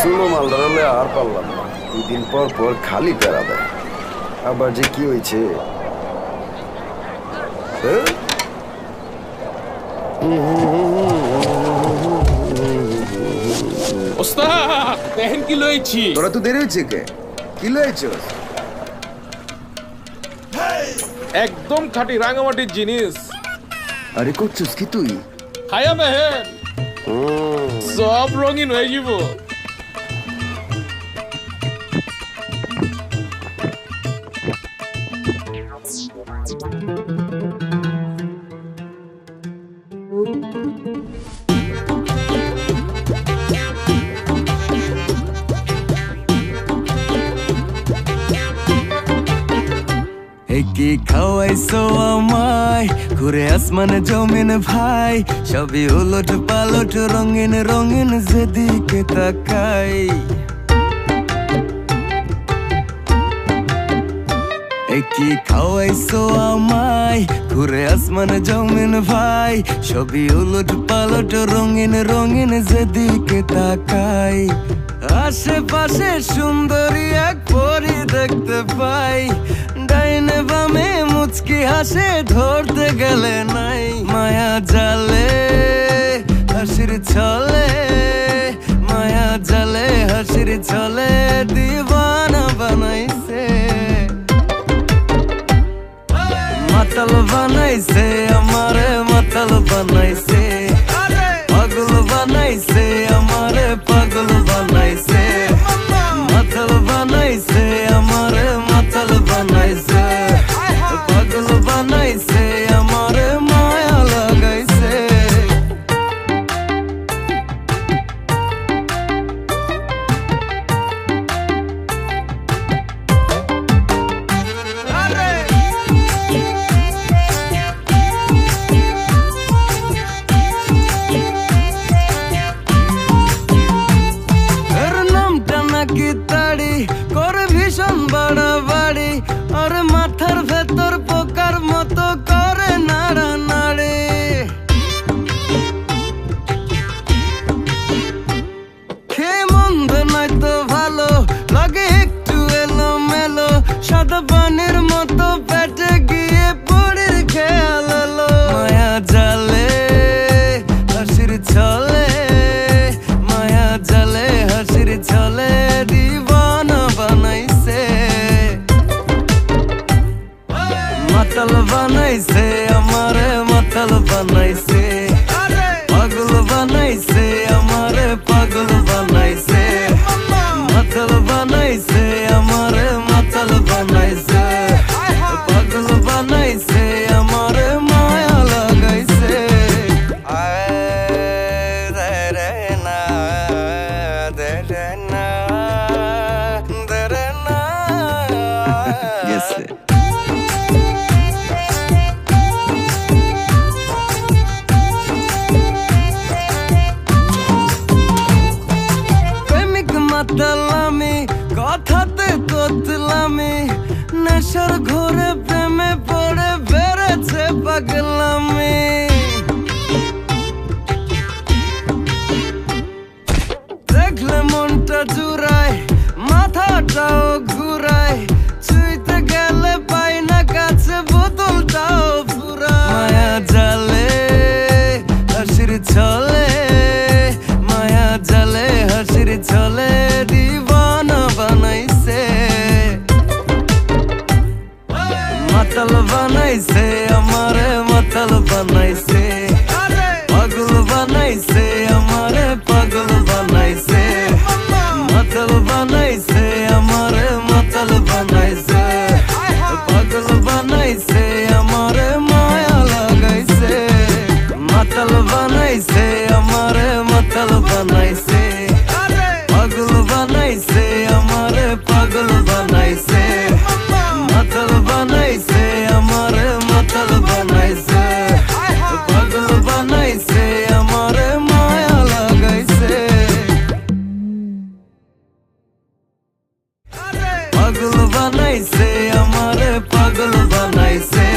আর পারলাম না। দুই দিন পর পর খালি প্যারা দেয়। আবার যে কি হয়েছে? হ্যাঁ? ওস্তাদ দেখেন কি তোরা তো দেরি হয়েছে কে? কি লয়েছ একদম খাঁটি রাঙামাটির জিনিস। আরে করছিস কি তুই? খায়া মেহেন সব রঙিন হয়ে যাব কি খাওয়াইছো আমায় ঘুরে আসমান জমিন ভাই সবই উলট পালট রঙিন রঙিন যেদিকে তাকাই কি খাওয়াইছো আমায়। ঘুরে আসমান জমিন ভাই, সবই উলট পালট, রঙিন রঙিন যেদিকে তাকাই। আশেপাশে সুন্দরী এক পরি দেখতে পাই। ডাইনে বামে মুচকি হাসে, ধরতে গেলে নাই মায়া জালে। মাতাল বানাইছে আমারে মাতাল বানাইছে। পাগল বানাইছে আমারে পাগল বানাইছে। মাতাল বানাইছে আমারে মাতাল বানাইছে। পাগলামি দেখলে মনটা জুড়ায় মাথাটাও মাতাল বানাইছে, আমারে মাতাল বানাইছে। পাগল বানাইছে, আমারে পাগল বানাইছে। মাতাল বানাইছে, আমারে মাতাল বানাইছে। পাগল বানাইছে, আমারে মায়া লাগাইছে। মাতাল বানাইছে, আমারে মাতাল বানাইছে। পাগল বানাইছে, আমারে পাগল পাগল বানাইছে আমারে পাগল বানাইছে।